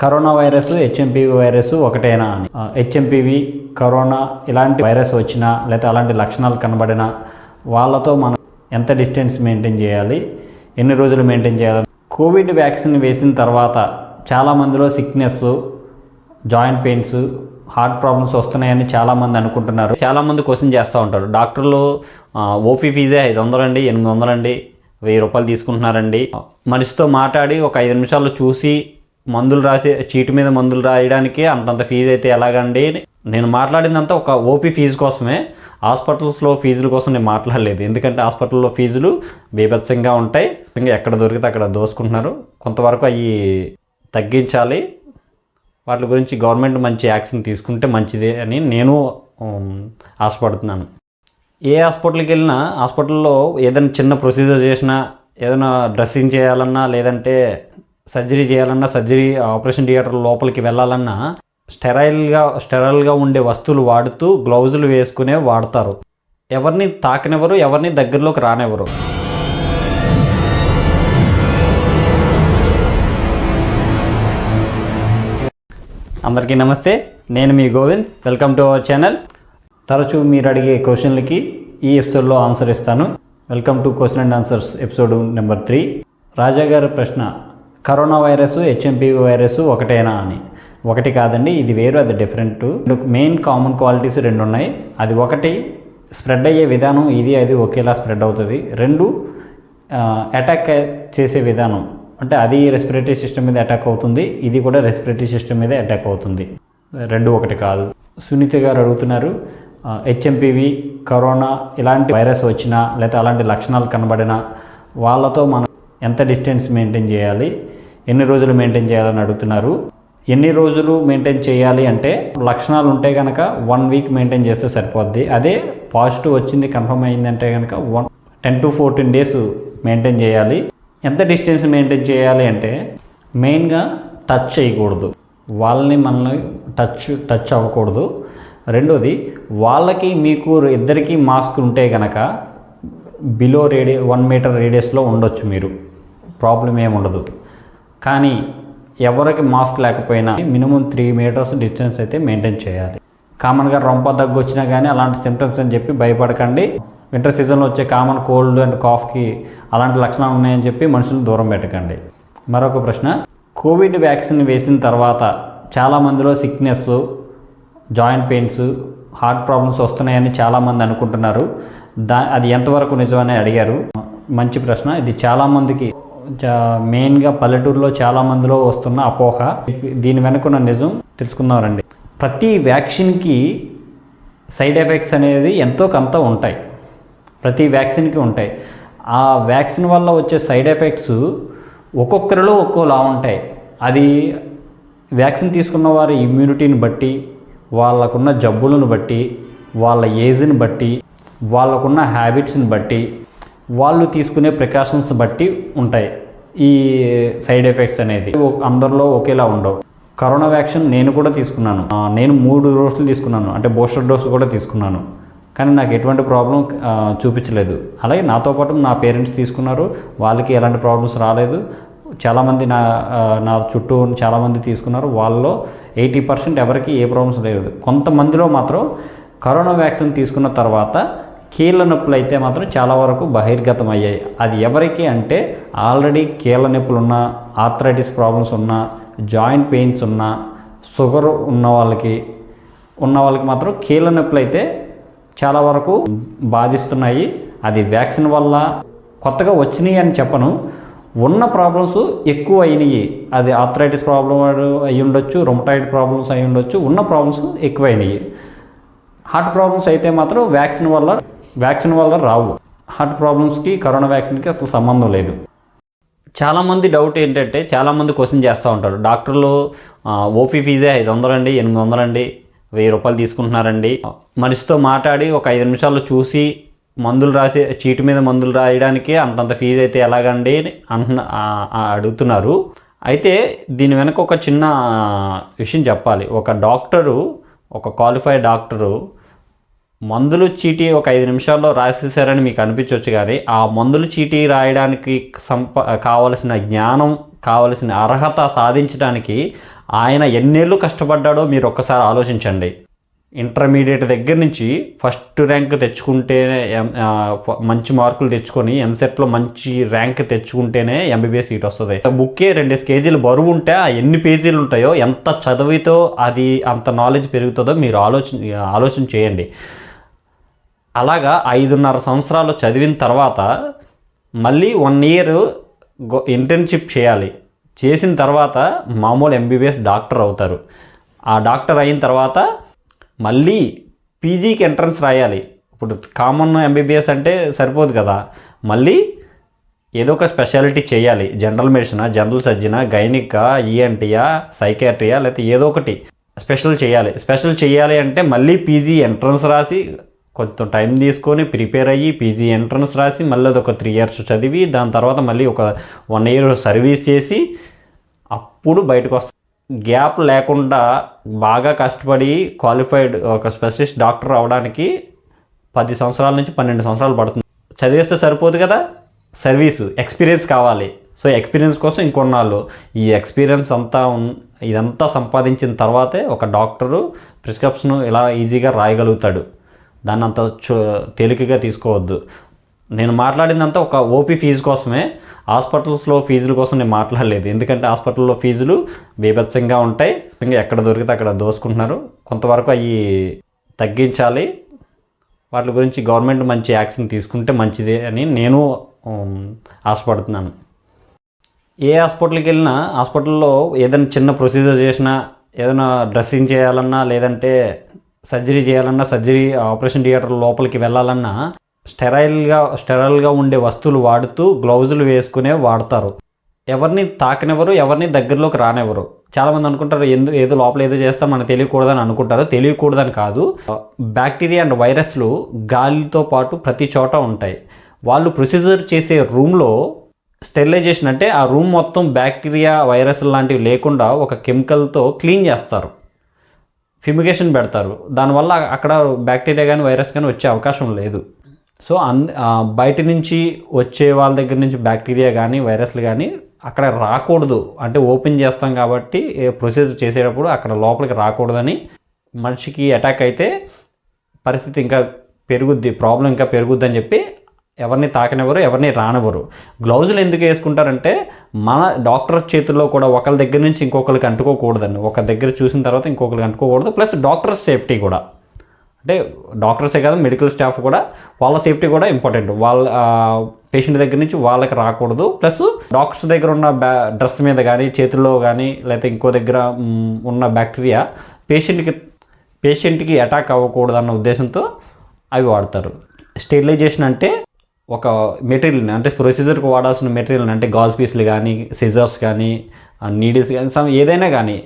Corona virus HMPV virus ఒకటేనా అని. HMPV corona ఇలాంటి వైరస్ వచ్చినా లేకపోతే అలాంటి లక్షణాలు కనబడినా వాళ్ళతో మనం ఎంత డిస్టెన్స్ మెయింటైన్ చేయాలి ఎన్ని రోజులు మెయింటైన్ చేయాలి. కోవిడ్ వ్యాక్సిన్ వేసిన తర్వాత చాలామందిలో sickness joint pains heart problems వస్తున్నాయని చాలామంది అనుకుంటున్నారు. చాలామంది క్వశ్చన్ చేస్తూ ఉంటారు. డాక్టర్లు ఓపీ ఫీజే ఐదు వందలండి ఎనిమిది వందలండి వెయ్యి రూపాయలు తీసుకుంటున్నారండి. మనిషితో మాట్లాడి ఒక ఐదు నిమిషాలు చూసి మందులు రాసే చీటి మీద మందులు రాయడానికి అంతంత ఫీజు అయితే ఎలాగండి? నేను మాట్లాడిందంతా ఒక ఓపీ ఫీజు కోసమే హాస్పిటల్స్లో ఫీజుల కోసం నేను మాట్లాడలేదు. ఎందుకంటే హాస్పిటల్లో ఫీజులు బీభత్సంగా ఉంటాయి. ఇంకా ఎక్కడ దొరికితే అక్కడ దోసుకుంటున్నారు. కొంతవరకు అవి తగ్గించాలి. వాటి గురించి గవర్నమెంట్ మంచి యాక్షన్ తీసుకుంటే మంచిదే అని నేను ఆశపడుతున్నాను. ఏ హాస్పిటల్కి వెళ్ళినా హాస్పిటల్లో ఏదైనా చిన్న ప్రొసీజర్ చేసినా ఏదైనా డ్రెస్సింగ్ చేయాలన్నా లేదంటే సర్జరీ చేయాలన్నా సర్జరీ ఆపరేషన్ థియేటర్ లోపలికి వెళ్ళాలన్నా స్టెరైల్గా స్టెరైల్గా ఉండే వస్తువులు వాడుతూ గ్లౌజులు వేసుకునే వాడతారు. ఎవరిని తాకనివ్వరు ఎవరిని దగ్గరలోకి రానివ్వరు. అందరికీ నమస్తే నేను మీ Govind. Welcome to our channel. తరచూ మీరు అడిగే క్వశ్చన్లకి ఈ ఎపిసోడ్లో ఆన్సర్ ఇస్తాను. Welcome to question and answers episode number three. Raja గారి ప్రశ్న. కరోనా వైరస్ హెచ్ఎంపీవీ వైరస్ ఒకటేనా అని. ఒకటి కాదండి ఇది వేరు అది డిఫరెంట్ మెయిన్ కామన్ క్వాలిటీస్ రెండు ఉన్నాయి. అది ఒకటి స్ప్రెడ్ అయ్యే విధానం ఇది అది ఒకేలా స్ప్రెడ్ అవుతుంది. రెండు అటాక్ చేసే విధానం. అంటే అది రెస్పిరేటరీ సిస్టమ్ మీద అటాక్ అవుతుంది ఇది కూడా రెస్పిరేటరీ సిస్టమ్ మీద అటాక్ అవుతుంది. రెండు ఒకటి కాదు. సునీత గారు అడుగుతున్నారు హెచ్ఎంపివి కరోనా ఇలాంటి వైరస్ వచ్చినా లేకపోతే అలాంటి లక్షణాలు కనబడినా వాళ్ళతో మనం ఎంత డిస్టెన్స్ మెయింటైన్ చేయాలి? ఎన్ని రోజులు మెయింటైన్ చేయాలని అడుగుతున్నారు? ఎన్ని రోజులు మెయింటైన్ చేయాలి అంటే లక్షణాలు ఉంటే కనుక వన్ వీక్ మెయింటైన్ చేస్తే సరిపోద్ది. అదే పాజిటివ్ వచ్చింది కన్ఫర్మ్ అయిందంటే కనుక one ten to fourteen days maintain చేయాలి. ఎంత డిస్టెన్స్ మెయింటైన్ చేయాలి అంటే మెయిన్గా టచ్ చేయకూడదు. వాళ్ళని మనల్ని టచ్ టచ్ అవ్వకూడదు. రెండోది వాళ్ళకి మీకు ఇద్దరికి మాస్క్ ఉంటే కనుక బిలో రేడియ వన్ మీటర్ రేడియస్లో ఉండొచ్చు మీరు. ప్రాబ్లం ఏముండదు కానీ ఎవరికి మాస్క్ లేకపోయినా మినిమం త్రీ మీటర్స్ డిస్టెన్స్ అయితే మెయింటైన్ చేయాలి. కామన్గా రొంప దగ్గు వచ్చినా కానీ అలాంటి సిమ్టమ్స్ అని చెప్పి భయపడకండి. వింటర్ సీజన్లో వచ్చే కామన్ కోల్డ్ అండ్ కాఫ్కి అలాంటి లక్షణాలు ఉన్నాయని చెప్పి మనుషులు దూరం పెట్టకండి. మరొక ప్రశ్న కోవిడ్ వ్యాక్సిన్ వేసిన తర్వాత చాలామందిలో sickness joint pains heart problems వస్తున్నాయని చాలామంది అనుకుంటున్నారు. దా అది ఎంతవరకు నిజమని అడిగారు? మంచి ప్రశ్న ఇది చాలామందికి మెయిన్గా పల్లెటూరులో చాలా మందిలో వస్తున్న అపోహ. దీని వెనుకున్న నిజం తెలుసుకుందాం రండి ప్రతి వ్యాక్సిన్కి సైడ్ ఎఫెక్ట్స్ అనేది ఎంతో కొంత ఉంటాయి. ప్రతి వ్యాక్సిన్కి ఉంటాయి. ఆ వ్యాక్సిన్ వల్ల వచ్చే సైడ్ ఎఫెక్ట్స్ ఒక్కొక్కరిలో ఒక్కోలా ఉంటాయి. అది వ్యాక్సిన్ తీసుకున్న వారి ఇమ్యూనిటీని బట్టి వాళ్ళకున్న జబ్బులను బట్టి వాళ్ళ ఏజ్ని బట్టి వాళ్ళకున్న హ్యాబిట్స్ని బట్టి వాళ్ళు తీసుకునే ప్రికాషన్స్ బట్టి ఉంటాయి. ఈ సైడ్ ఎఫెక్ట్స్ అనేది అందరిలో ఒకేలా ఉండవు. కరోనా వ్యాక్సిన్ నేను కూడా తీసుకున్నాను. నేను మూడు డోసులు తీసుకున్నాను. అంటే బూస్టర్ డోసు కూడా తీసుకున్నాను. కానీ నాకు ఎటువంటి ప్రాబ్లం చూపించలేదు. అలాగే నాతో పాటు నా పేరెంట్స్ తీసుకున్నారు. వాళ్ళకి ఎలాంటి ప్రాబ్లమ్స్ రాలేదు. చాలామంది నా నా చుట్టూ చాలామంది తీసుకున్నారు. వాళ్ళలో ఎయిటీ పర్సెంట్ ఎవరికి ఏ ప్రాబ్లమ్స్ లేదు కొంతమందిలో మాత్రం కరోనా వ్యాక్సిన్ తీసుకున్న తర్వాత కీళ్ళ నొప్పులు అయితే మాత్రం చాలా వరకు బహిర్గతం అయ్యాయి అది ఎవరికి అంటే ఆల్రెడీ కీళ్ళ నొప్పులు ఉన్న ఆర్థరైటిస్ ప్రాబ్లమ్స్ ఉన్న జాయింట్ పెయిన్స్ ఉన్న షుగర్ ఉన్న వాళ్ళకి ఉన్న వాళ్ళకి మాత్రం కీళ్ళ నొప్పులు అయితే చాలా వరకు బాధిస్తున్నాయి. అది వ్యాక్సిన్ వల్ల కొత్తగా వచ్చినాయి అని చెప్పను. ఉన్న ప్రాబ్లమ్స్ ఎక్కువ అయినాయి. అది ఆర్థరైటిస్ ప్రాబ్లం అయి ఉండొచ్చు రొమటాయిడ్ ప్రాబ్లమ్స్ అయి ఉండొచ్చు. ఉన్న ప్రాబ్లమ్స్ ఎక్కువ అయినాయి హార్ట్ ప్రాబ్లమ్స్ అయితే మాత్రం వ్యాక్సిన్ వల్ల వ్యాక్సిన్ వల్ల రావు. హార్ట్ ప్రాబ్లమ్స్కి కరోనా వ్యాక్సిన్కి అసలు సంబంధం లేదు. చాలామంది డౌట్ ఏంటంటే చాలామంది క్వశ్చన్ చేస్తూ ఉంటారు. డాక్టర్లు ఓపీ ఫీజే ఐదు వందలండి ఎనిమిది వందలండి వెయ్యి రూపాయలు తీసుకుంటున్నారండి. మనిషితో మాట్లాడి ఒక ఐదు నిమిషాలు చూసి మందులు రాసే చీటి మీద మందులు రాయడానికి అంతంత ఫీజు అయితే ఎలాగండి అంటున్న అడుగుతున్నారు. అయితే దీని వెనక ఒక చిన్న విషయం చెప్పాలి. ఒక డాక్టరు ఒక క్వాలిఫైడ్ డాక్టరు మందులు చీటీ ఒక ఐదు నిమిషాల్లో రాసేసారని మీకు అనిపించవచ్చు కానీ ఆ మందులు చీటీ రాయడానికి సంప కావలసిన జ్ఞానం కావలసిన అర్హత సాధించడానికి ఆయన ఎన్నేళ్ళు కష్టపడ్డాడో మీరు ఒక్కసారి ఆలోచించండి. ఇంటర్మీడియట్ దగ్గర నుంచి ఫస్ట్ ర్యాంక్ తెచ్చుకుంటేనే మంచి మార్కులు తెచ్చుకొని ఎంసెట్లో మంచి ర్యాంక్ తెచ్చుకుంటేనే ఎంబీబీఎస్ సీట్ వస్తుంది. బుక్కే రెండు కేజీలు బరువు ఉంటే ఆ ఎన్ని పేజీలు ఉంటాయో ఎంత చదివితో అది అంత నాలెడ్జ్ పెరుగుతుందో మీరు ఆలోచన ఆలోచన చేయండి. అలాగా ఐదున్నర సంవత్సరాలు చదివిన తర్వాత మళ్ళీ వన్ ఇయర్ ఇంటర్న్షిప్ చేయాలి. చేసిన తర్వాత మామూలు ఎంబీబీఎస్ డాక్టర్ అవుతారు. ఆ డాక్టర్ అయిన తర్వాత మళ్ళీ పీజీకి ఎంట్రన్స్ రాయాలి. ఇప్పుడు కామన్ ఎంబీబీఎస్ అంటే సరిపోదు కదా. మళ్ళీ ఏదో ఒక స్పెషాలిటీ చేయాలి. జనరల్ మెడిసినా జనరల్ సర్జనా గైనికా ఈఎన్టీయా సైకాట్రియా లేకపోతే ఏదో ఒకటి స్పెషల్ చేయాలి. స్పెషల్ చేయాలి అంటే మళ్ళీ పీజీ ఎంట్రన్స్ రాసి కొంచెం టైం తీసుకొని ప్రిపేర్ అయ్యి పీజీ ఎంట్రన్స్ రాసి మళ్ళీ అది ఒక త్రీ ఇయర్స్ చదివి దాని తర్వాత మళ్ళీ ఒక వన్ ఇయర్ సర్వీస్ చేసి అప్పుడు బయటకు వస్తా. గ్యాప్ లేకుండా బాగా కష్టపడి క్వాలిఫైడ్ ఒక స్పెషలిస్ట్ డాక్టర్ అవడానికి పది సంవత్సరాల నుంచి పన్నెండు సంవత్సరాలు పడుతుంది. చదివేస్తే సరిపోదు కదా? సర్వీసు ఎక్స్పీరియన్స్ కావాలి. సో ఎక్స్పీరియన్స్ కోసం ఇంకొన్నాళ్ళు. ఈ ఎక్స్పీరియన్స్ అంతా ఇదంతా సంపాదించిన తర్వాతే ఒక డాక్టరు ప్రిస్క్రిప్షన్ ఇలా ఈజీగా రాయగలుగుతాడు. దాన్ని అంత తేలికగా తీసుకోవద్దు. నేను మాట్లాడిందంతా ఒక ఓపీ ఫీజు కోసమే. హాస్పిటల్స్లో ఫీజుల కోసం నేను మాట్లాడలేదు. ఎందుకంటే హాస్పిటల్లో ఫీజులు బీభత్సంగా ఉంటాయి. ఇంకా ఎక్కడ దొరికితే అక్కడ దోసుకుంటున్నారు. కొంతవరకు అవి తగ్గించాలి. వాటి గురించి గవర్నమెంట్ మంచి యాక్షన్ తీసుకుంటే మంచిదే అని నేను ఆశపడుతున్నాను. ఏ హాస్పిటల్కి వెళ్ళినా హాస్పిటల్లో ఏదైనా చిన్న ప్రొసీజర్ చేసినా ఏదైనా డ్రెస్సింగ్ చేయాలన్నా లేదంటే సర్జరీ చేయాలన్నా సర్జరీ ఆపరేషన్ థియేటర్ లోపలికి వెళ్ళాలన్నా స్టెరైల్గా స్టెరైల్గా ఉండే వస్తువులు వాడుతూ గ్లౌజులు వేసుకునే వాడతారు. ఎవరిని తాకనివ్వరు ఎవరిని దగ్గరలోకి రానివ్వరు. చాలామంది అనుకుంటారు ఎందు ఏదో లోపల ఏదో చేస్తాం మనకు తెలియకూడదని అనుకుంటారు. తెలియకూడదని కాదు. బ్యాక్టీరియా అండ్ వైరస్లు గాలితో పాటు ప్రతి చోట ఉంటాయి. వాళ్ళు ప్రొసీజర్ చేసే రూమ్లో స్టెరిలైజేషన్ అంటే ఆ రూమ్ మొత్తం బ్యాక్టీరియా వైరస్ లాంటివి లేకుండా ఒక కెమికల్తో క్లీన్ చేస్తారు. ఫిమిగేషన్ పెడతారు. దానివల్ల అక్కడ బ్యాక్టీరియా కానీ వైరస్ కానీ వచ్చే అవకాశం లేదు. సో అన్ బయట నుంచి వచ్చే వాళ్ళ దగ్గర నుంచి బ్యాక్టీరియా కానీ వైరస్లు కానీ అక్కడ రాకూడదు. అంటే ఓపెన్ చేస్తాం కాబట్టి ప్రొసీజర్ చేసేటప్పుడు అక్కడ లోపలికి రాకూడదని మనిషికి అటాక్ అయితే పరిస్థితి ఇంకా పెరుగుద్ది ప్రాబ్లం ఇంకా పెరుగుద్ది అని చెప్పి ఎవరిని తాకనివ్వరు ఎవరిని రానివ్వరు. గ్లౌజులు ఎందుకు వేసుకుంటారంటే మన డాక్టర్ చేతుల్లో కూడా ఒకరి దగ్గర నుంచి ఇంకొకరికి అంటుకోకూడదండి. ఒక దగ్గర చూసిన తర్వాత ఇంకొకరికి అంటుకోకూడదు. ప్లస్ డాక్టర్ సేఫ్టీ కూడా. అంటే డాక్టర్సే కాదు మెడికల్ స్టాఫ్ కూడా వాళ్ళ సేఫ్టీ కూడా ఇంపార్టెంట్. వాళ్ళ పేషెంట్ దగ్గర నుంచి వాళ్ళకి రాకూడదు. ప్లస్ డాక్టర్స్ దగ్గర ఉన్న బ్యా డ్రెస్ మీద కానీ చేతుల్లో కానీ లేకపోతే ఇంకో దగ్గర ఉన్న బ్యాక్టీరియా పేషెంట్కి పేషెంట్కి అటాక్ అవ్వకూడదు అన్న ఉద్దేశంతో అవి వాడతారు. స్టెరిలైజేషన్ అంటే ఒక మెటీరియల్ అంటే ప్రొసీజర్కి వాడాల్సిన మెటీరియల్ అంటే గాజ్ పీస్లు కానీ సిజర్స్ కానీ నీడిల్స్ కానీ సమ్ ఏదైనా కానీ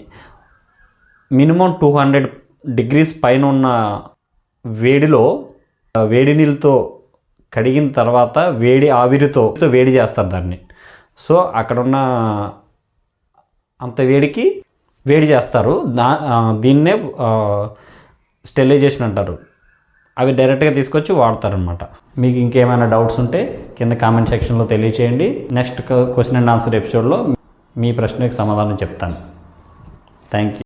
మినిమం టూ హండ్రెడ్ డిగ్రీస్ పైన ఉన్న వేడిలో వేడి నీళ్ళతో కడిగిన తర్వాత వేడి ఆవిరితో వేడి చేస్తారు దాన్ని. సో అక్కడున్న అంత వేడికి వేడి చేస్తారు. దా దీన్నే స్టెరిలైజేషన్ అంటారు. అవి డైరెక్ట్గా తీసుకొచ్చి వాడతారనమాట మీకు ఇంకేమైనా డౌట్స్ ఉంటే కింద కామెంట్ సెక్షన్లో తెలియచేయండి. నెక్స్ట్ క్వశ్చన్ అండ్ ఆన్సర్ ఎపిసోడ్లో మీ ప్రశ్నకి సమాధానం చెప్తాను. Thank you